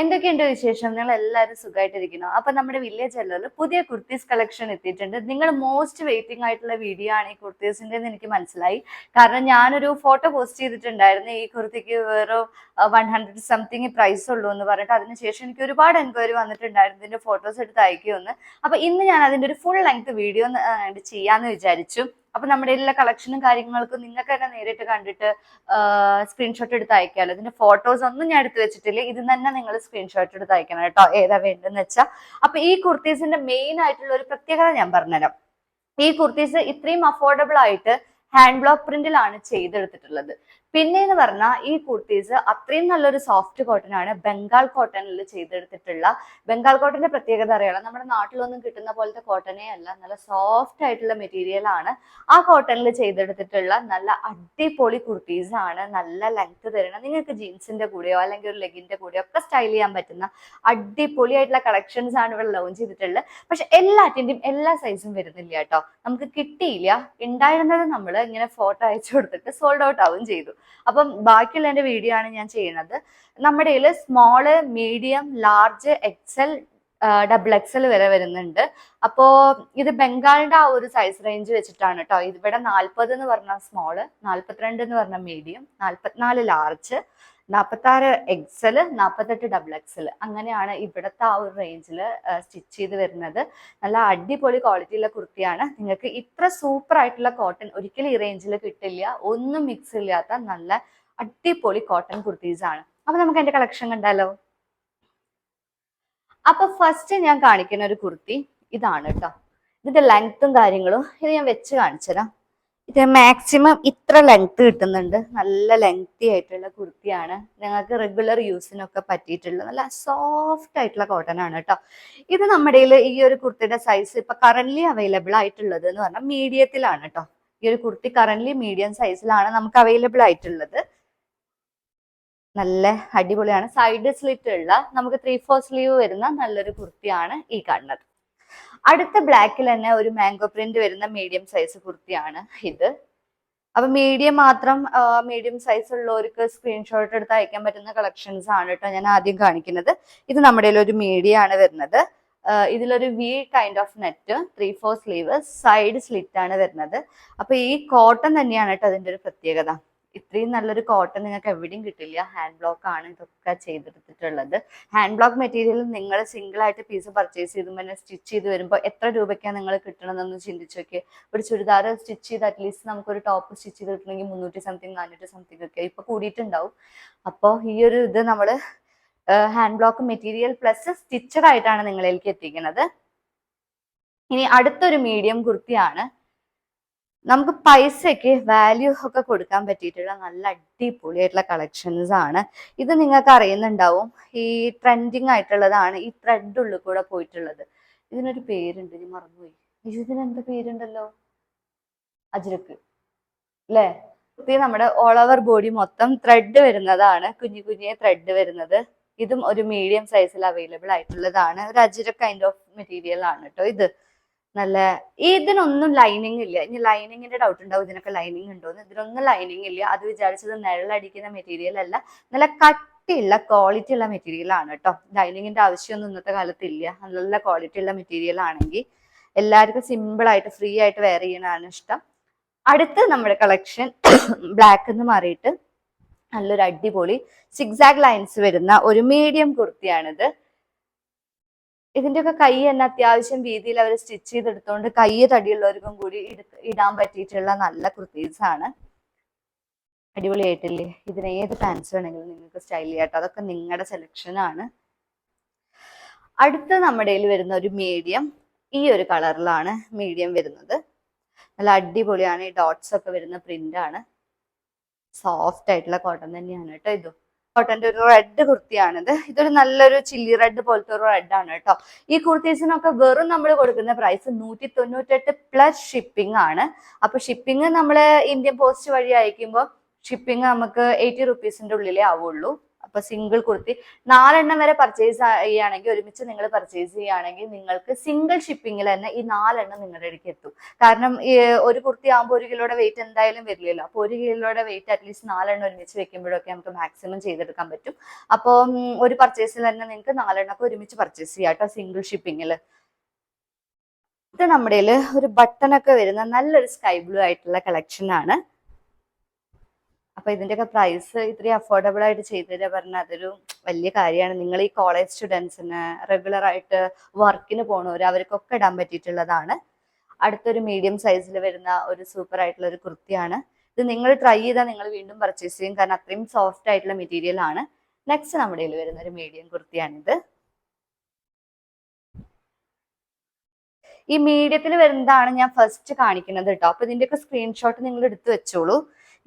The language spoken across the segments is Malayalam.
എന്തൊക്കെയുണ്ട് വിശേഷം? നിങ്ങൾ എല്ലാവരും സുഖമായിട്ടിരിക്കുന്നു അപ്പൊ നമ്മുടെ വില്ലേജ് ജ്വല്ലറിൽ പുതിയ കുർത്തീസ് കളക്ഷൻ എത്തിയിട്ടുണ്ട്. നിങ്ങൾ മോസ്റ്റ് വെയിറ്റിംഗ് ആയിട്ടുള്ള വീഡിയോ ആണ് ഈ കുർത്തീസിന്റെ എന്ന് എനിക്ക് മനസ്സിലായി. കാരണം ഞാനൊരു ഫോട്ടോ പോസ്റ്റ് ചെയ്തിട്ടുണ്ടായിരുന്നു ഈ കുർത്തിക്ക് വെറും വൺ ഹൺഡ്രഡ് സംതിങ് പ്രൈസ് ഉള്ളൂ എന്ന് പറഞ്ഞിട്ട്. അതിനുശേഷം എനിക്ക് ഒരുപാട് എൻക്വയറി വന്നിട്ടുണ്ടായിരുന്നു ഇതിന്റെ ഫോട്ടോസ് എടുത്ത് അയക്കുമെന്ന്. അപ്പൊ ഇന്ന് ഞാൻ അതിന്റെ ഒരു ഫുൾ ലെങ്ത് വീഡിയോ ചെയ്യാന്ന് വിചാരിച്ചു. അപ്പൊ നമ്മുടെ എല്ലാ കളക്ഷനും കാര്യങ്ങൾക്കും നിങ്ങൾക്ക് തന്നെ നേരിട്ട് കണ്ടിട്ട് സ്ക്രീൻഷോട്ട് എടുത്ത് അയക്കാമല്ലോ ഇതിന്റെ ഫോട്ടോസ് ഒന്നും ഞാൻ എടുത്ത് വെച്ചിട്ടില്ല. ഇത് തന്നെ നിങ്ങൾ സ്ക്രീൻഷോട്ട് എടുത്ത് അയക്കണം കേട്ടോ. ഏതാ വേണ്ടെന്ന് വെച്ചാൽ അപ്പൊ ഈ കുർത്തീസിന്റെ മെയിൻ ആയിട്ടുള്ള ഒരു പ്രത്യേകത ഞാൻ പറഞ്ഞുതരാം. ഈ കുർത്തീസ് ഇത്രയും അഫോർഡബിൾ ആയിട്ട് ഹാൻഡ് ബ്ലോക്ക് പ്രിന്റിലാണ് ചെയ്തെടുത്തിട്ടുള്ളത്. പിന്നെ എന്ന് പറഞ്ഞാൽ ഈ കുർത്തീസ് അത്രയും നല്ലൊരു സോഫ്റ്റ് കോട്ടൺ ആണ് ബംഗാൾ കോട്ടണിൽ ചെയ്തെടുത്തിട്ടുള്ള. ബംഗാൾ കോട്ടന്റെ പ്രത്യേകത അറിയണം നമ്മുടെ നാട്ടിലൊന്നും കിട്ടുന്ന പോലത്തെ കോട്ടനേ അല്ല. നല്ല സോഫ്റ്റ് ആയിട്ടുള്ള മെറ്റീരിയൽ ആണ്. ആ കോട്ടണിൽ ചെയ്തെടുത്തിട്ടുള്ള നല്ല അടിപൊളി കുർത്തീസ് ആണ്. നല്ല ലെങ്ത് തരണം നിങ്ങൾക്ക് ജീൻസിന്റെ കൂടെയോ അല്ലെങ്കിൽ ഒരു ലെഗിന്റെ കൂടെയോ ഒക്കെ സ്റ്റൈൽ ചെയ്യാൻ പറ്റുന്ന അടിപൊളി ആയിട്ടുള്ള കളക്ഷൻസ് ആണ് ഇവിടെ ലോഞ്ച് ചെയ്തിട്ടുള്ളത്. പക്ഷെ എല്ലാറ്റിന്റെയും എല്ലാ സൈസും വരുന്നില്ല കേട്ടോ. നമുക്ക് കിട്ടിയില്ല. ഉണ്ടായിരുന്നത് നമ്മൾ ഇങ്ങനെ ഫോട്ടോ അയച്ചു കൊടുത്തിട്ട് സോൾഡ് ഔട്ട് ആവും ചെയ്തു. അപ്പം ബാക്കിയുള്ള എന്റെ വീഡിയോ ആണ് ഞാൻ ചെയ്യുന്നത്. നമ്മുടെ കയ്യിൽ small medium large XL double XL വരെ വരുന്നുണ്ട്. അപ്പോൾ ഇത് ബംഗാളിന്റെ ആ ഒരു സൈസ് റേഞ്ച് വെച്ചിട്ടാണ് കേട്ടോ ഇവിടെ നാൽപ്പത് എന്ന് പറഞ്ഞാൽ സ്മോൾ നാൽപ്പത്തിരണ്ട് എന്ന് പറഞ്ഞാൽ മീഡിയം നാൽപ്പത്തിനാല് ലാർജ് നാൽപ്പത്തി ആറ് എക്സൽ നാൽപ്പത്തെട്ട് ഡബിൾ എക്സൽ അങ്ങനെയാണ് ഇവിടുത്തെ ആ ഒരു റേഞ്ചിൽ സ്റ്റിച്ച് ചെയ്ത് വരുന്നത്. നല്ല അടിപൊളി ക്വാളിറ്റിയുള്ള കുർത്തിയാണ്. നിങ്ങൾക്ക് ഇത്ര സൂപ്പർ ആയിട്ടുള്ള കോട്ടൺ ഒരിക്കലും ഈ റേഞ്ചിൽ കിട്ടില്ല. ഒന്നും മിക്സ് ഇല്ലാത്ത നല്ല അടിപൊളി കോട്ടൺ കുർത്തീസ് ആണ്. അപ്പൊ നമുക്ക് എന്റെ കളക്ഷൻ കണ്ടാലോ? അപ്പൊ ഫസ്റ്റ് ഞാൻ കാണിക്കുന്ന ഒരു കുർത്തി ഇതാണ് കേട്ടോ ഇതിന്റെ ലെങ്ത്തും കാര്യങ്ങളും ഇത് ഞാൻ വെച്ച് കാണിച്ചുതരാം. ഇത് മാക്സിമം ഇത്ര ലെങ്ത് കിട്ടുന്നുണ്ട്. നല്ല ലെങ്തി ആയിട്ടുള്ള കുർത്തിയാണ്. ഞങ്ങൾക്ക് റെഗുലർ യൂസിനൊക്കെ പറ്റിയിട്ടുള്ള നല്ല സോഫ്റ്റ് ആയിട്ടുള്ള കോട്ടൺ ആണ് കേട്ടോ ഇത് നമ്മുടെ ഈ ഒരു കുർത്തിയുടെ സൈസ് ഇപ്പൊ കറന്റ് അവൈലബിൾ ആയിട്ടുള്ളത് എന്ന് പറഞ്ഞാൽ മീഡിയത്തിലാണ് കേട്ടോ ഈ ഒരു കുർത്തി കറന്റ് മീഡിയം സൈസിലാണ് നമുക്ക് അവൈലബിൾ ആയിട്ടുള്ളത്. നല്ല അടിപൊളിയാണ്. സൈഡ് സ്ലിറ്റ് ഉള്ള നമുക്ക് ത്രീ ഫോർ സ്ലീവ് വരുന്ന നല്ലൊരു കുർത്തിയാണ് ഈ കാണുന്നത്. അടുത്ത ബ്ലാക്കിൽ തന്നെ ഒരു മാംഗോ പ്രിന്റ് വരുന്ന മീഡിയം സൈസ് കുർത്തിയാണ് ഇത്. അപ്പൊ മീഡിയം മാത്രം മീഡിയം സൈസ് ഉള്ളവർക്ക് സ്ക്രീൻഷോട്ട് എടുത്ത് അയക്കാൻ പറ്റുന്ന കളക്ഷൻസ് ആണ് കേട്ടോ ഞാൻ ആദ്യം കാണിക്കുന്നത്. ഇത് നമ്മുടെ ഒരു മീഡിയം ആണ് വരുന്നത്. ഇതിലൊരു V kind of neck three four sleeve side slit ആണ് വരുന്നത്. അപ്പൊ ഈ കോട്ടൺ തന്നെയാണ് കേട്ടോ അതിന്റെ ഒരു പ്രത്യേകത. ഇത്രയും നല്ലൊരു കോട്ടൺ നിങ്ങൾക്ക് എവിടെയും കിട്ടില്ല. ഹാൻഡ് ബ്ലോക്ക് ആണ് ഇതൊക്കെ ചെയ്തെടുത്തിട്ടുള്ളത്. ഹാൻഡ് ബ്ലോക്ക് മെറ്റീരിയൽ നിങ്ങൾ സിംഗിൾ ആയിട്ട് പീസ് പർച്ചേസ് ചെയ്ത് പിന്നെ സ്റ്റിച്ച് ചെയ്ത് വരുമ്പോൾ എത്ര രൂപയ്ക്കാണ് നിങ്ങൾ കിട്ടണമെന്നൊന്ന് ചിന്തിച്ചു നോക്കി ഒരു ചുരിദാർ സ്റ്റിച്ച് ചെയ്ത് അറ്റ്ലീസ്റ്റ് നമുക്കൊരു ടോപ്പ് സ്റ്റിച്ച് ചെയ്ത് കിട്ടണമെങ്കിൽ മുന്നൂറ്റി സംതിങ് നാനൂറ്റി സംതിങ് ഒക്കെ ഇപ്പൊ കൂടിയിട്ടുണ്ടാവും. അപ്പോൾ ഈ ഒരു ഇത് നമ്മൾ hand block material plus stitched ആയിട്ടാണ് നിങ്ങളിലേക്ക് എത്തിക്കുന്നത്. ഇനി അടുത്തൊരു മീഡിയം കുർത്തിയാണ്. നമുക്ക് പൈസയ്ക്ക് വാല്യൂ ഒക്കെ കൊടുക്കാൻ പറ്റിയിട്ടുള്ള നല്ല അടിപൊളിയായിട്ടുള്ള കളക്ഷൻസ് ആണ്. ഇത് നിങ്ങൾക്ക് അറിയുന്നുണ്ടാവും. ഈ ട്രെൻഡിങ് ആയിട്ടുള്ളതാണ് ഈ ത്രെഡ് ഉള്ളിൽ കൂടെ പോയിട്ടുള്ളത്. ഇതിനൊരു പേരുണ്ട് ഇനി മറന്നുപോയി. അയ്യോ ഇതിന് എന്താ പേരുണ്ടല്ലോ? അജ്രക്ക്. അല്ലേ? ഇത് നമ്മുടെ ഓൾ ഓവർ ബോഡി മൊത്തം ത്രെഡ് വരുന്നതാണ്. കുഞ്ഞു കുഞ്ഞു ത്രെഡ് വരുന്നത്. ഇതും ഒരു മീഡിയം സൈസിൽ അവൈലബിൾ ആയിട്ടുള്ളതാണ്. ഒരു അജിര കൈൻഡ് ഓഫ് മെറ്റീരിയൽ ആണ് കേട്ടോ ഇത്. നല്ല ഇതിനൊന്നും ലൈനിങ് ഇല്ല. ഇനി ലൈനിങ്ങിന്റെ ഡൗട്ട് ഉണ്ടാവും ഇതിനൊക്കെ ലൈനിങ് ഉണ്ടോ ഉണ്ടോന്ന് ഇതിനൊന്നും ലൈനിങ് ഇല്ല. അത് വിചാരിച്ചത് നിഴലടിക്കുന്ന മെറ്റീരിയൽ അല്ല. നല്ല കട്ടിയുള്ള ക്വാളിറ്റി ഉള്ള മെറ്റീരിയൽ ആണ് കേട്ടോ. ലൈനിങ്ങിന്റെ ആവശ്യമൊന്നും ഇന്നത്തെ കാലത്ത് ഇല്ല. നല്ല ക്വാളിറ്റി ഉള്ള മെറ്റീരിയൽ ആണെങ്കിൽ എല്ലാവർക്കും സിമ്പിൾ ആയിട്ട് ഫ്രീ ആയിട്ട് വെയർ ചെയ്യാനാണ് ഇഷ്ടം. അടുത്ത് നമ്മുടെ കളക്ഷൻ ബ്ലാക്ക് എന്ന് മാറിയിട്ട് നല്ലൊരു അടിപൊളി സിക്സാഗ് ലൈൻസ് വരുന്ന ഒരു മീഡിയം കുർത്തിയാണിത്. ഇതിന്റെയൊക്കെ കൈ തന്നെ അത്യാവശ്യം രീതിയിൽ അവർ സ്റ്റിച്ച് ചെയ്തെടുത്തോണ്ട് കൈ തടിയുള്ളവർക്കും കൂടി ഇടാൻ പറ്റിയിട്ടുള്ള നല്ല കുർത്തീസ് ആണ്. അടിപൊളിയായിട്ടില്ലേ? ഇതിന് ഏത് പാൻസ് വേണമെങ്കിലും നിങ്ങൾക്ക് സ്റ്റൈൽ ചെയ്യാട്ടോ അതൊക്കെ നിങ്ങളുടെ സെലക്ഷൻ ആണ്. അടുത്ത നമ്മുടെ വരുന്ന ഒരു മീഡിയം ഈ ഒരു കളറിലാണ് മീഡിയം വരുന്നത്. നല്ല അടിപൊളിയാണ്. ഈ ഡോട്ട്സ് ഒക്കെ വരുന്ന പ്രിന്റ് ആണ്. സോഫ്റ്റ് ആയിട്ടുള്ള കോട്ടൺ തന്നെയാണ് കേട്ടോ ഇതും. കോട്ടന്റെ ഒരു റെഡ് കുർത്തിയാണിത്. ഇതൊരു നല്ലൊരു ചില്ലി റെഡ് പോലത്തെ ഒരു റെഡ് ആണ് കേട്ടോ ഈ കുർത്തീസിനൊക്കെ വെറും നമ്മൾ കൊടുക്കുന്ന പ്രൈസ് നൂറ്റി തൊണ്ണൂറ്റെട്ട് പ്ലസ് ഷിപ്പിംഗ് ആണ്. അപ്പൊ ഷിപ്പിംഗ് നമ്മൾ ഇന്ത്യൻ പോസ്റ്റ് വഴി അയക്കുമ്പോൾ ഷിപ്പിംഗ് നമുക്ക് എയ്റ്റി റുപ്പീസിന്റെ ഉള്ളിലേ ആവുള്ളൂ. അപ്പൊ സിംഗിൾ കുർത്തി നാലെണ്ണം വരെ പർച്ചേസ് ചെയ്യുകയാണെങ്കിൽ ഒരുമിച്ച് നിങ്ങൾ പർച്ചേസ് ചെയ്യുകയാണെങ്കിൽ നിങ്ങൾക്ക് സിംഗിൾ ഷിപ്പിംഗിൽ തന്നെ ഈ നാലെണ്ണം നിങ്ങളുടെ അടുക്ക് എത്തും. കാരണം ഒരു കുർത്തി ആകുമ്പോൾ ഒരു കിലോയുടെ വെയിറ്റ് എന്തായാലും വരില്ലല്ലോ അപ്പോൾ ഒരു കിലോയുടെ വെയിറ്റ് അറ്റ്ലീസ്റ്റ് നാലെണ്ണം ഒരുമിച്ച് വെക്കുമ്പോഴൊക്കെ നമുക്ക് മാക്സിമം ചെയ്തെടുക്കാൻ പറ്റും. അപ്പോൾ ഒരു പർച്ചേസിൽ തന്നെ നിങ്ങൾക്ക് നാലെണ്ണമൊക്കെ ഒരുമിച്ച് പർച്ചേസ് ചെയ്യാം കേട്ടോ സിംഗിൾ ഷിപ്പിംഗിൽ ഇത് നമ്മുടെ ഒരു ബട്ടൺ ഒക്കെ വരുന്ന നല്ലൊരു സ്കൈ ബ്ലൂ ആയിട്ടുള്ള കളക്ഷൻ ആണ്. അപ്പൊ ഇതിന്റെയൊക്കെ പ്രൈസ് ഇത്രയും അഫോർഡബിൾ ആയിട്ട് ചെയ്തത് പറഞ്ഞാൽ അതൊരു വലിയ കാര്യമാണ്. നിങ്ങൾ ഈ കോളേജ് സ്റ്റുഡൻസിന് റെഗുലർ ആയിട്ട് വർക്കിന് പോണവർ അവർക്കൊക്കെ ഇടാൻ പറ്റിയിട്ടുള്ളതാണ്. അടുത്തൊരു മീഡിയം സൈസിൽ വരുന്ന ഒരു സൂപ്പർ ആയിട്ടുള്ള ഒരു കുർത്തിയാണ്. ഇത് നിങ്ങൾ ട്രൈ ചെയ്താൽ നിങ്ങൾ വീണ്ടും പർച്ചേസ് ചെയ്യും. കാരണം അത്രയും സോഫ്റ്റ് ആയിട്ടുള്ള മെറ്റീരിയൽ ആണ്. നെക്സ്റ്റ് നമ്മുടെ കയ്യിൽ വരുന്ന ഒരു മീഡിയം കുർത്തിയാണിത്. ഈ മീഡിയത്തിൽ വരുന്നതാണ് ഞാൻ ഫസ്റ്റ് കാണിക്കുന്നത് കേട്ടോ അപ്പൊ ഇതിന്റെയൊക്കെ സ്ക്രീൻഷോട്ട് നിങ്ങൾ എടുത്തു വെച്ചോളൂ.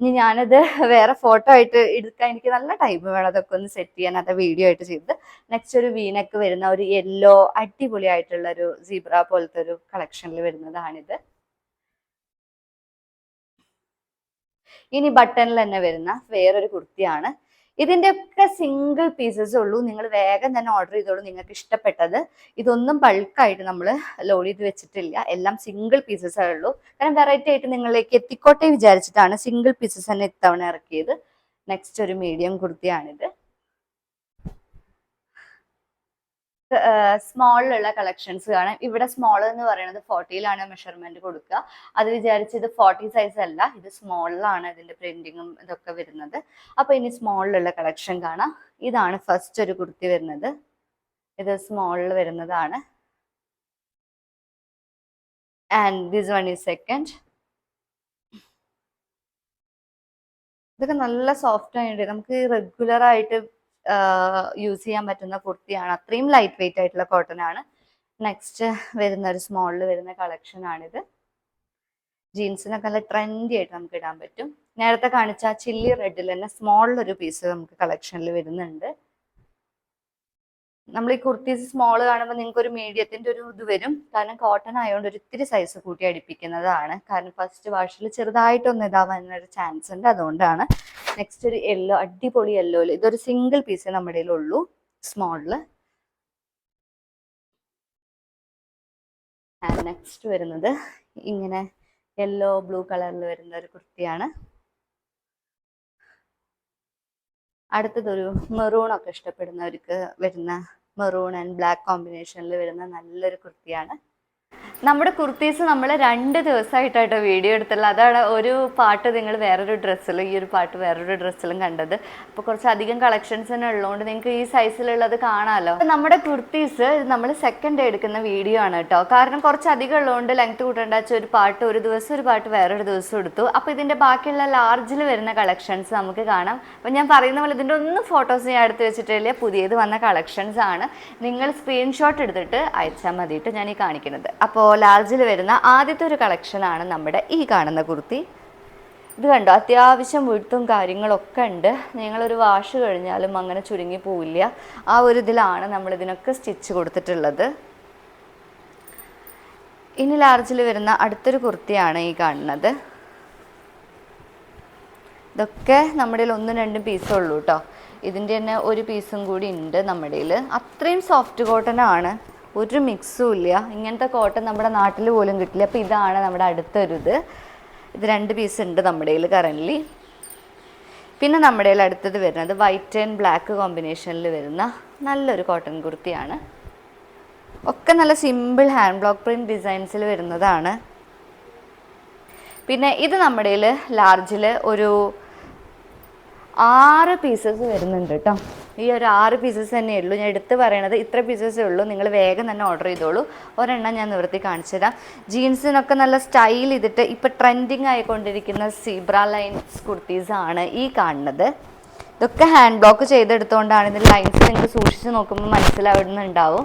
ഇനി ഞാനത് വേറെ ഫോട്ടോ ആയിട്ട് എടുക്കാൻ എനിക്ക് നല്ല ടൈം വേണം. അതൊക്കെ ഒന്ന് സെറ്റ് ചെയ്യാൻ അത് വീഡിയോ ആയിട്ട് ചെയ്ത്. നെക്സ്റ്റ് ഒരു വീനക്ക് വരുന്ന ഒരു യെല്ലോ അടിപൊളി ആയിട്ടുള്ള ഒരു സീബ്ര പോലത്തെ ഒരു കളക്ഷനിൽ വരുന്നതാണിത്. ഇനി ബട്ടണിൽ തന്നെ വരുന്ന വേറൊരു കുർത്തിയാണ്. ഇതിന്റെ ഒക്കെ സിംഗിൾ പീസസ് ഉള്ളൂ. നിങ്ങൾ വേഗം തന്നെ ഓർഡർ ചെയ്തോളൂ. നിങ്ങൾക്ക് ഇഷ്ടപ്പെട്ടത്. ഇതൊന്നും ബൾക്കായിട്ട് നമ്മൾ ലോഡ് ചെയ്ത് വെച്ചിട്ടില്ല. എല്ലാം സിംഗിൾ പീസസ് ഉള്ളൂ. കാരണം വെറൈറ്റി ആയിട്ട് നിങ്ങളിലേക്ക് എത്തിക്കോട്ടെ വിചാരിച്ചിട്ടാണ് സിംഗിൾ പീസസ് തന്നെ ഇത്തവണ ഇറക്കിയത്. നെക്സ്റ്റ് ഒരു മീഡിയം കുർത്തിയാണിത്. സ്മോളിലുള്ള കളക്ഷൻസ് കാണാം. ഇവിടെ സ്മോൾ എന്ന് പറയുന്നത് ഫോർട്ടിയിലാണ് മെഷർമെന്റ് കൊടുക്കുക. അത് വിചാരിച്ച് ഇത് ഫോർട്ടി സൈസ് അല്ല ഇത് സ്മോളിലാണ് ഇതിന്റെ പ്രിന്റിങ്ങും ഇതൊക്കെ വരുന്നത്. അപ്പൊ ഇനി സ്മോളിലുള്ള കളക്ഷൻ കാണാം. ഇതാണ് ഫസ്റ്റ് ഒരു കുർത്തി വരുന്നത്. ഇത് സ്മോളിൽ വരുന്നതാണ്. And this one is second ഇതൊക്കെ നല്ല സോഫ്റ്റ് ആയിട്ട് നമുക്ക് റെഗുലർ ആയിട്ട് യൂസ് ചെയ്യാൻ പറ്റുന്ന കുർത്തിയാണ്. അത്രയും ലൈറ്റ് വെയിറ്റ് ആയിട്ടുള്ള കോട്ടൺ ആണ്. നെക്സ്റ്റ് വരുന്ന ഒരു സ്മോളിൽ വരുന്ന കളക്ഷൻ ആണിത്. ജീൻസിനൊക്കെ നല്ല ട്രെൻഡി ആയിട്ട് നമുക്ക് ഇടാൻ പറ്റും. നേരത്തെ കാണിച്ച ചില്ലി റെഡിൽ തന്നെ സ്മോളിൽ ഒരു പീസ് നമുക്ക് കളക്ഷനിൽ വരുന്നുണ്ട്. നമ്മൾ ഈ കുർത്തീസ് സ്മോൾ കാണുമ്പോൾ നിങ്ങൾക്ക് ഒരു മീഡിയത്തിന്റെ ഒരു ഇത് വരും. കാരണം കോട്ടൺ ആയതുകൊണ്ട് ഒരു ഇത്തിരി സൈസ് കൂട്ടി അടിപ്പിക്കുന്നതാണ്. കാരണം ഫസ്റ്റ് വാഷിൽ ചെറുതായിട്ടൊന്ന് ഇതാവാൻ ഒരു ചാൻസ് ഉണ്ട്. അതുകൊണ്ടാണ് നെക്സ്റ്റ് ഒരു യെല്ലോ അടിപൊളി യെല്ലോയിൽ ഇതൊരു സിംഗിൾ പീസ് നമ്മുടെ ഉള്ളൂ സ്മോളിൽ നെക്സ്റ്റ് വരുന്നത് ഇങ്ങനെ യെല്ലോ ബ്ലൂ കളറിൽ വരുന്ന ഒരു കുർത്തിയാണ്. അടുത്തതൊരു മെറൂണൊക്കെ ഇഷ്ടപ്പെടുന്നവർക്ക് വരുന്ന മെറൂൺ ആൻഡ് ബ്ലാക്ക് കോമ്പിനേഷനിൽ വരുന്ന നല്ലൊരു കുർത്തിയാണ്. നമ്മുടെ കുർത്തീസ് നമ്മൾ രണ്ട് ദിവസമായിട്ടാട്ടോ വീഡിയോ എടുത്തുള്ളത്. അതാണ് ഒരു പാട്ട് നിങ്ങൾ വേറൊരു ഡ്രസ്സിലും ഈ ഒരു പാട്ട് വേറൊരു ഡ്രസ്സിലും കണ്ടത്. അപ്പോൾ കുറച്ച് അധികം കളക്ഷൻസ് തന്നെ ഉള്ളതുകൊണ്ട് നിങ്ങൾക്ക് ഈ സൈസിലുള്ളത് കാണാമല്ലോ നമ്മുടെ കുർത്തീസ് നമ്മൾ സെക്കൻഡ് ഡേ എടുക്കുന്ന വീഡിയോ ആണ് കേട്ടോ. കാരണം കുറച്ച് അധികം ഉള്ളതുകൊണ്ട് ലെങ്ത് കൂട്ടേണ്ട. വെച്ചാൽ ഒരു പാട്ട് ഒരു ദിവസം ഒരു പാട്ട് വേറൊരു ദിവസം എടുത്തു. അപ്പോൾ ഇതിന്റെ ബാക്കിയുള്ള ലാർജിൽ വരുന്ന കളക്ഷൻസ് നമുക്ക് കാണാം. അപ്പോൾ ഞാൻ പറയുന്ന പോലെ ഇതിന്റെ ഒന്നും ഫോട്ടോസ് ഞാൻ എടുത്ത് വെച്ചിട്ടില്ല പുതിയത് വന്ന കളക്ഷൻസ് ആണ്. നിങ്ങൾ സ്ക്രീൻഷോട്ട് എടുത്തിട്ട് അയച്ചാൽ മതിയിട്ട് ഞാൻ ഈ കാണിക്കുന്നത്. അപ്പോൾ ലാർജിൽ വരുന്ന ആദ്യത്തെ ഒരു കളക്ഷനാണ് നമ്മുടെ ഈ കാണുന്ന കുർത്തി. ഇത് കണ്ടോ? അത്യാവശ്യം വീഴ്ത്തും കാര്യങ്ങളൊക്കെ ഉണ്ട്. നിങ്ങളൊരു വാഷ് കഴിഞ്ഞാലും അങ്ങനെ ചുരുങ്ങി പോവില്ല. ആ ഒരു ഇതിലാണ് നമ്മൾ ഇതിനൊക്കെ സ്റ്റിച്ച് കൊടുത്തിട്ടുള്ളത്. ഇനി ലാർജിൽ വരുന്ന അടുത്തൊരു കുർത്തിയാണ് ഈ കാണുന്നത്. ഇതൊക്കെ നമ്മുടെ ഒന്നും രണ്ടും പീസേ ഉള്ളൂ കേട്ടോ ഇതിന്റെ തന്നെ ഒരു പീസും കൂടി ഉണ്ട് നമ്മുടെ അത്രയും സോഫ്റ്റ് കോട്ടൺ ആണ്. ഒരു മിക്സും ഇല്ല. ഇങ്ങനത്തെ കോട്ടൺ നമ്മുടെ നാട്ടിൽ പോലും കിട്ടില്ല. അപ്പോൾ ഇതാണ് നമ്മുടെ അടുത്തൊരു ഇത് ഇത് രണ്ട് പീസ് ഉണ്ട് നമ്മുടെ കയ്യിൽ കറന്റ്ലി പിന്നെ നമ്മുടെ കയ്യിൽ അടുത്തത് വരുന്നത് വൈറ്റ് ആൻഡ് ബ്ലാക്ക് കോമ്പിനേഷനിൽ വരുന്ന നല്ലൊരു കോട്ടൺ കുർത്തിയാണ്. ഒക്കെ നല്ല സിമ്പിൾ ഹാൻഡ് ബ്ലോക്ക് പ്രിന്റ് ഡിസൈൻസിൽ വരുന്നതാണ്. പിന്നെ ഇത് നമ്മുടെ കയ്യിൽ ലാർജിൽ ഒരു ആറ് പീസസ് വരുന്നുണ്ട് കേട്ടോ ഈ ഒരു ആറ് പീസസ് തന്നെ ഉള്ളൂ. ഞാൻ എടുത്ത് പറയണത് ഇത്ര പീസസ് ഉള്ളൂ. നിങ്ങൾ വേഗം തന്നെ ഓർഡർ ചെയ്തോളൂ. ഒരെണ്ണം ഞാൻ നിവർത്തി കാണിച്ചു തരാം. ജീൻസിനൊക്കെ നല്ല സ്റ്റൈൽ ചെയ്തിട്ട് ഇപ്പം ട്രെൻഡിങ് ആയിക്കൊണ്ടിരിക്കുന്ന സീബ്ര ലൈൻസ് കുർത്തീസ് ആണ് ഈ കാണുന്നത്. ഇതൊക്കെ ഹാൻഡ് ബ്ലോക്ക് ചെയ്തെടുത്തുകൊണ്ടാണ് ഇതിന്റെ ലൈൻസ് നിങ്ങൾ സൂക്ഷിച്ച് നോക്കുമ്പോൾ മനസ്സിലാവുന്നുണ്ടാവും.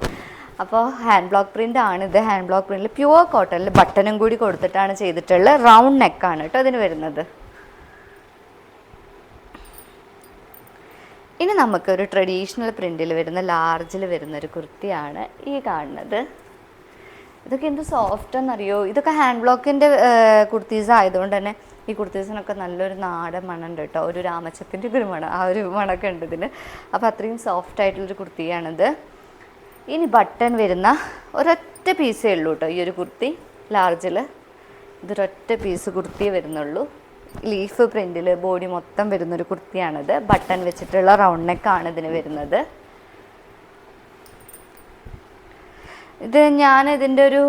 അപ്പോൾ ഹാൻഡ് ബ്ലോക്ക് പ്രിന്റ് ആണ് ഇത്. ഹാൻഡ് ബ്ലോക്ക് പ്രിന്റിൽ പ്യുവർ കോട്ടണിൽ ബട്ടനും കൂടി കൊടുത്തിട്ടാണ് ചെയ്തിട്ടുള്ളത്. റൗണ്ട് നെക്കാണ് കേട്ടോ അതിന് വരുന്നത്. ഇനി നമുക്ക് ഒരു ട്രഡീഷണൽ പ്രിന്റിൽ വരുന്ന ലാർജിൽ വരുന്ന ഒരു കുർത്തിയാണ് ഈ കാണുന്നത്. ഇതൊക്കെ എന്ത് സോഫ്റ്റ് എന്നറിയോ? ഇതൊക്കെ ഹാൻഡ് ബ്ലോക്കിന്റെ കുർത്തീസ് ആയതുകൊണ്ട് തന്നെ ഈ കുർത്തീസിനൊക്കെ നല്ലൊരു നാടൻ മണമുണ്ട് കേട്ടോ. ഒരു രാമച്ചത്തിന്റെ ഒരു മണം ആ ഒരു മണമൊക്കെ ഉണ്ട് ഇതിന്. അപ്പോൾ അത്രയും സോഫ്റ്റ് ആയിട്ടുള്ളൊരു കുർത്തിയാണിത്. ഇനി ബട്ടൺ വരുന്ന ഒരൊറ്റ പീസേ ഉള്ളൂ കേട്ടോ ഈ ഒരു കുർത്തി ലാർജിൽ ഇതൊരൊറ്റ പീസ് കുർത്തിയേ വരുന്നുള്ളൂ. ലീഫ് പ്രിന്റിൽ ബോഡി മൊത്തം വരുന്നൊരു കുർത്തിയാണിത്. ബട്ടൺ വെച്ചിട്ടുള്ള റൗണ്ട് നെക്കാണ് ഇതിന് വരുന്നത്. ഇത് ഞാൻ ഇതിന്റെ ഒരു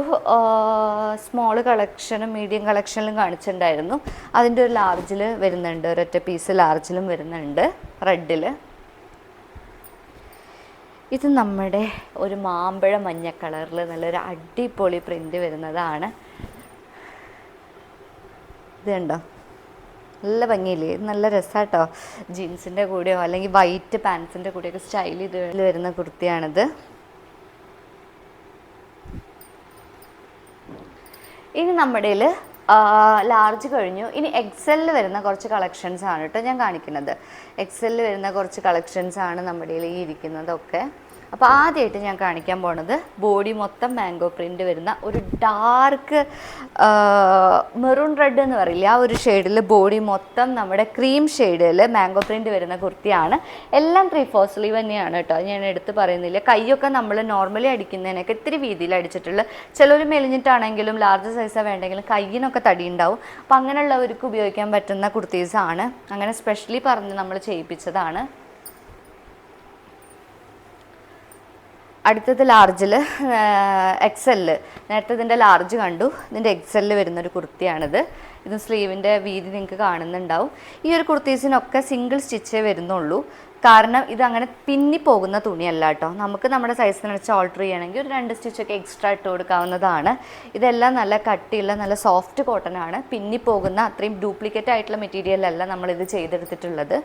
സ്മോൾ കളക്ഷനും മീഡിയം കളക്ഷനിലും കാണിച്ചിട്ടുണ്ടായിരുന്നു. അതിന്റെ ഒരു ലാർജിൽ വരുന്നുണ്ട് ഒരൊറ്റ പീസ് ലാർജിലും വരുന്നുണ്ട് റെഡിൽ ഇത് നമ്മുടെ ഒരു മാമ്പഴ മഞ്ഞ കളറിൽ നല്ലൊരു അടിപൊളി പ്രിന്റ് വരുന്നതാണ്. ഇത് കണ്ടോ നല്ല ഭംഗിയില്ലേ? നല്ല രസാട്ടോ. ജീൻസിന്റെ കൂടെയോ അല്ലെങ്കിൽ വൈറ്റ് പാൻസിന്റെ കൂടെയൊക്കെ സ്റ്റൈൽ ചെയ്ത് വരുന്ന കുർത്തിയാണിത്. ഇനി നമ്മുടെ ലാർജ് കഴിഞ്ഞു. ഇനി എക്സലിൽ വരുന്ന കുറച്ച് കളക്ഷൻസ് ആണ് കേട്ടോ ഞാൻ കാണിക്കുന്നത്. എക്സലിൽ വരുന്ന കുറച്ച് കളക്ഷൻസ് ആണ് നമ്മുടെ ഈ ഇരിക്കുന്നതൊക്കെ. അപ്പോൾ ആദ്യമായിട്ട് ഞാൻ കാണിക്കാൻ പോണത് ബോഡി മൊത്തം മാംഗോ പ്രിന്റ് വരുന്ന ഒരു ഡാർക്ക് മെറൂൺ റെഡ് എന്ന് പറയില്ല ആ ഒരു ഷെയ്ഡിൽ ബോഡി മൊത്തം നമ്മുടെ ക്രീം ഷെയ്ഡിൽ മാംഗോ പ്രിന്റ് വരുന്ന കുർത്തിയാണ്. എല്ലാം ത്രീ ഫോർ സ്ലീവ് തന്നെയാണ് കേട്ടോ. ഞാൻ എടുത്ത് പറയുന്നില്ല. കൈയൊക്കെ നമ്മൾ നോർമലി അടിക്കുന്നതിനൊക്കെ ഇത്തിരി രീതിയിൽ അടിച്ചിട്ടുള്ള. ചിലർ മെലിഞ്ഞിട്ടാണെങ്കിലും ലാർജ് സൈസാണ് വേണ്ടെങ്കിലും കയ്യിനൊക്കെ തടി ഉണ്ടാവും. അപ്പം അങ്ങനെയുള്ളവർക്ക് ഉപയോഗിക്കാൻ പറ്റുന്ന കുർത്തീസാണ്. അങ്ങനെ സ്പെഷ്യലി പറഞ്ഞ് നമ്മൾ ചെയ്യിപ്പിച്ചതാണ്. അടുത്തത് ലാർജിൽ എക്സെല്ല്. നേരത്തെ ഇതിന്റെ ലാർജ് കണ്ടു. ഇതിന്റെ എക്സെല്ല് വരുന്നൊരു കുർത്തിയാണിത്. ഇത് സ്ലീവിന്റെ വീതി നിങ്ങൾക്ക് കാണുന്നുണ്ടാവും. ഈ ഒരു കുർത്തീസിനൊക്കെ സിംഗിൾ സ്റ്റിച്ചേ വരുന്നുള്ളൂ. കാരണം ഇത് അങ്ങനെ പിന്നി പോകുന്ന തുണിയല്ല കേട്ടോ. നമുക്ക് നമ്മുടെ സൈസിനനുസരിച്ച് ഓൾട്ടർ ചെയ്യണമെങ്കിൽ ഒരു രണ്ട് സ്റ്റിച്ചൊക്കെ എക്സ്ട്രാ ഇട്ട് കൊടുക്കാവുന്നതാണ്. ഇതെല്ലാം നല്ല കട്ടിയുള്ള നല്ല സോഫ്റ്റ് കോട്ടൺ ആണ്. പിന്നി പോകുന്ന അത്രയും ഡ്യൂപ്ലിക്കേറ്റ് ആയിട്ടുള്ള മെറ്റീരിയലല്ല നമ്മളിത് ചെയ്തെടുത്തിട്ടുള്ളത്.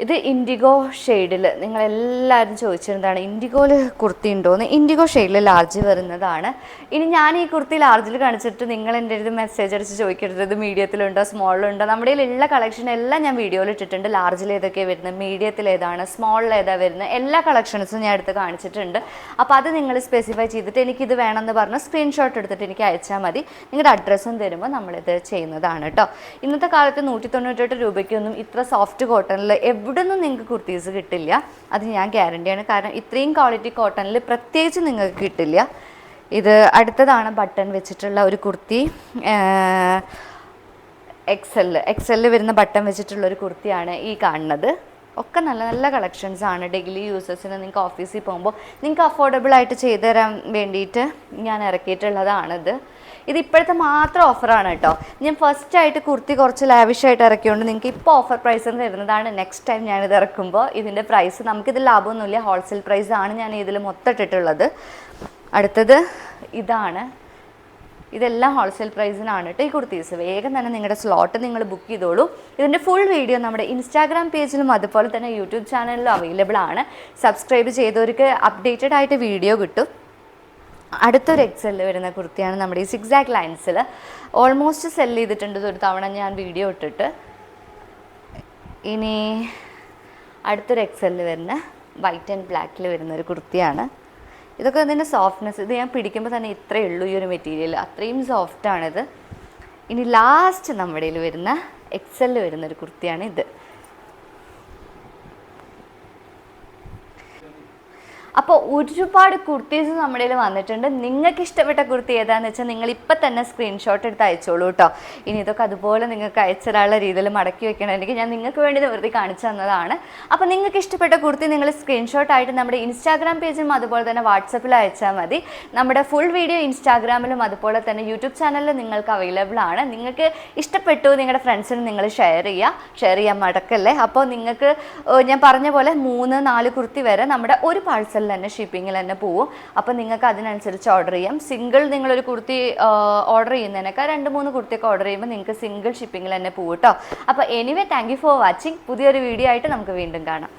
ഇത് ഇൻഡിഗോ ഷെയ്ഡിൽ നിങ്ങളെല്ലാവരും ചോദിച്ചിരുന്നതാണ് ഇൻഡിഗോയിൽ കുർത്തി ഉണ്ടോയെന്ന് ഇൻഡിഗോ ഷെയ്ഡിൽ ലാർജ് വരുന്നതാണ്. ഇനി ഞാൻ ഈ കുർത്തി ലാർജിൽ കാണിച്ചിട്ട് നിങ്ങൾ എന്റെ ഒരു മെസ്സേജ് അടിച്ച് ചോദിക്കരുത്. ഇത് മീഡിയത്തിലുണ്ടോ സ്മോളിലുണ്ടോ നമ്മുടെ എല്ലാ കളക്ഷൻ എല്ലാം ഞാൻ വീഡിയോയിൽ ഇട്ടിട്ടുണ്ട്. ലാർജിൽ ഏതൊക്കെയാണ് വരുന്നത് മീഡിയത്തിൽ ഏതാണ് സ്മോളിൽ ഏതാ വരുന്നത് എല്ലാ കളക്ഷൻസും ഞാൻ എടുത്ത് കാണിച്ചിട്ടുണ്ട്. അപ്പോൾ അത് നിങ്ങൾ സ്പെസിഫൈ ചെയ്തിട്ട് എനിക്കിത് വേണമെന്ന് പറഞ്ഞ് സ്ക്രീൻഷോട്ട് എടുത്തിട്ട് എനിക്ക് അയച്ചാൽ മതി. നിങ്ങളുടെ അഡ്രസ്സും തരുമ്പോൾ നമ്മളിത് ചെയ്യുന്നതാണ് കേട്ടോ ഇന്നത്തെ കാലത്ത് നൂറ്റി തൊണ്ണൂറ്റെട്ട് രൂപയ്ക്കൊന്നും ഇത്ര സോഫ്റ്റ് കോട്ടണിൽ എവിടെ നിന്നും നിങ്ങൾക്ക് കുർത്തീസ് കിട്ടില്ല. അത് ഞാൻ ഗ്യാരണ്ടിയാണ് കാരണം ഇത്രയും ക്വാളിറ്റി കോട്ടണിൽ പ്രത്യേകിച്ച് നിങ്ങൾക്ക് കിട്ടില്ല. ഇത് അടുത്തതാണ് ബട്ടൺ വെച്ചിട്ടുള്ള ഒരു കുർത്തി. എക്സെൽ എക്സെല്ലിൽ വരുന്ന ബട്ടൺ വെച്ചിട്ടുള്ള ഒരു കുർത്തിയാണ് ഈ കാണുന്നത്. ഒക്കെ നല്ല നല്ല കളക്ഷൻസ് ആണ്. ഡെയിലി യൂസേഴ്സിന് നിങ്ങൾക്ക് ഓഫീസിൽ പോകുമ്പോൾ നിങ്ങൾക്ക് അഫോർഡബിൾ ആയിട്ട് ചെയ്തു തരാൻ വേണ്ടിയിട്ട് ഞാൻ ഇറക്കിയിട്ടുള്ളതാണിത്. ഇത് ഇപ്പോഴത്തെ മാത്രം ഓഫറാണ് കേട്ടോ. ഞാൻ ഫസ്റ്റ് ആയിട്ട് കുർത്തി കുറച്ച് ലാവിഷായിട്ട് ഇറക്കിയോണ്ട് നിങ്ങൾക്ക് ഇപ്പോൾ ഓഫർ പ്രൈസ് തരുന്നതാണ്. നെക്സ്റ്റ് ടൈം ഞാനിത് ഇറക്കുമ്പോൾ ഇതിന്റെ പ്രൈസ് നമുക്കിത് ലാഭമൊന്നുമില്ല. ഹോൾസെയിൽ പ്രൈസ് ആണ് ഞാൻ ഇതിൽ മൊത്തം ഇട്ടിട്ടുള്ളത്. അടുത്തത് ഇതാണ്. ഇതെല്ലാം ഹോൾസെയിൽ പ്രൈസിനാണ് കേട്ടോ ഈ കുർത്തീസ്. വേഗം തന്നെ നിങ്ങളുടെ സ്ലോട്ട് നിങ്ങൾ ബുക്ക് ചെയ്തോളൂ. ഇതിന്റെ ഫുൾ വീഡിയോ നമ്മുടെ ഇൻസ്റ്റാഗ്രാം പേജിലും അതുപോലെ തന്നെ യൂട്യൂബ് ചാനലിലും അവൈലബിൾ ആണ്. സബ്സ്ക്രൈബ് ചെയ്തവർക്ക് അപ്ഡേറ്റഡ് ആയിട്ട് വീഡിയോ കിട്ടും. അടുത്തൊരു എക്സലിൽ വരുന്ന കുർത്തിയാണ് നമ്മുടെ ഈ സിക്സാക് ലൈൻസിൽ ഓൾമോസ്റ്റ് സെൽ ചെയ്തിട്ടുണ്ട്. ഒരു തവണ ഞാൻ വീഡിയോ ഇട്ടിട്ട്. ഇനി അടുത്തൊരു എക്സലിൽ വരുന്ന വൈറ്റ് ആൻഡ് ബ്ലാക്കിൽ വരുന്ന ഒരു കുർത്തിയാണ്. ഇതൊക്കെ അതിന്റെ സോഫ്റ്റ്നെസ് ഇത് ഞാൻ പിടിക്കുമ്പോൾ തന്നെ ഇത്രയേ ഉള്ളൂ ഈ ഒരു മെറ്റീരിയൽ അത്രയും സോഫ്റ്റാണിത് ഇനി ലാസ്റ്റ് നമ്മുടെ വരുന്ന എക്സലിൽ വരുന്ന ഒരു കുർത്തിയാണ് ഇത്. അപ്പോൾ ഒരുപാട് കുർത്തീസ് നമ്മുടെ വന്നിട്ടുണ്ട്. നിങ്ങൾക്ക് ഇഷ്ടപ്പെട്ട കുർത്തി ഏതാണെന്ന് വെച്ചാൽ നിങ്ങൾ ഇപ്പം തന്നെ സ്ക്രീൻഷോട്ട് എടുത്ത് അയച്ചോളൂ കേട്ടോ ഇനി ഇതൊക്കെ അതുപോലെ നിങ്ങൾക്ക് അയച്ചൊരാളുടെ രീതിയിൽ മടക്കി വെക്കണമെങ്കിൽ ഞാൻ നിങ്ങൾക്ക് വേണ്ടി വെറുതെ കാണിച്ചു തന്നതാണ്. അപ്പോൾ നിങ്ങൾക്ക് ഇഷ്ടപ്പെട്ട കുർത്തി നിങ്ങൾ സ്ക്രീൻഷോട്ട് ആയിട്ട് നമ്മുടെ ഇൻസ്റ്റാഗ്രാം പേജിലും അതുപോലെ തന്നെ വാട്സപ്പിൽ അയച്ചാൽ മതി. നമ്മുടെ ഫുൾ വീഡിയോ ഇൻസ്റ്റാഗ്രാമിലും അതുപോലെ തന്നെ യൂട്യൂബ് ചാനലിലും നിങ്ങൾക്ക് അവൈലബിൾ ആണ്. നിങ്ങൾക്ക് ഇഷ്ടപ്പെട്ടു നിങ്ങളുടെ ഫ്രണ്ട്സിന് നിങ്ങൾ ഷെയർ ചെയ്യുക ഷെയർ ചെയ്യാൻ മടക്കല്ലേ? അപ്പോൾ നിങ്ങൾക്ക് ഞാൻ പറഞ്ഞ പോലെ മൂന്ന് നാല് കുർത്തി വരെ നമ്മുടെ ഒരു പാഴ്സലിൽ തന്നെ ഷിപ്പിങ്ങിൽ തന്നെ പോവും. അപ്പോൾ നിങ്ങൾക്ക് അതിനനുസരിച്ച് ഓർഡർ ചെയ്യാം. സിംഗിൾ നിങ്ങളൊരു കുർത്തി ഓർഡർ ചെയ്യുന്നതിനൊക്കെ രണ്ട് മൂന്ന് കുർത്തിയൊക്കെ ഓർഡർ ചെയ്യുമ്പോൾ നിങ്ങൾക്ക് സിംഗിൾ ഷിപ്പിങ്ങിൽ തന്നെ പോവും കേട്ടോ അപ്പോൾ anyway thank you for watching പുതിയൊരു വീഡിയോ ആയിട്ട് നമുക്ക് വീണ്ടും കാണാം.